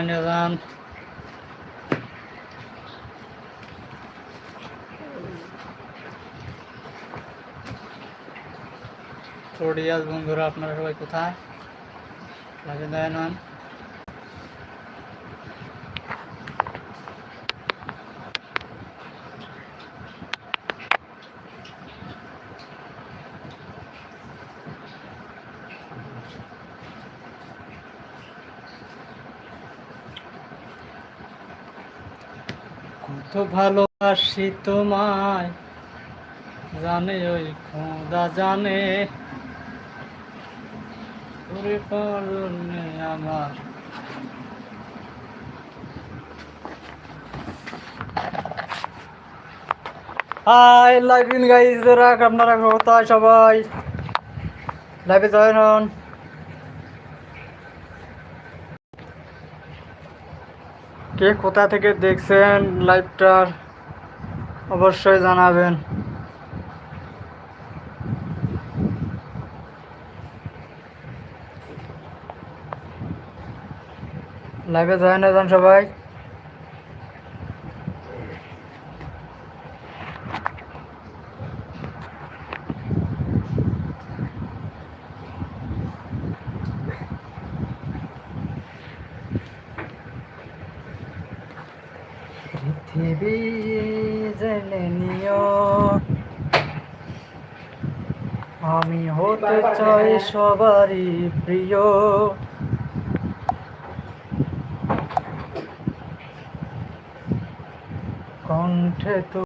নিয়ে যান টোডিয়াস বন্ধুরা আপনারা সবাই কোথায় লাগে দেয় কত ভালোবাসি তোমায়। জানে ওই খোদা জানে। পারনে আমার। হাই লাইভ ইন গাইজ আপনারা কোথায় সবাই লাইভে জয়েন হন। কে কোথা থেকে দেখছেন লাইভটার অবশ্যই জানাবেন। লাইভে যায় না যান সবাই। পৃথিবী জেনে আমি হতে চাই সবারই প্রিয়। কণ্ঠে তো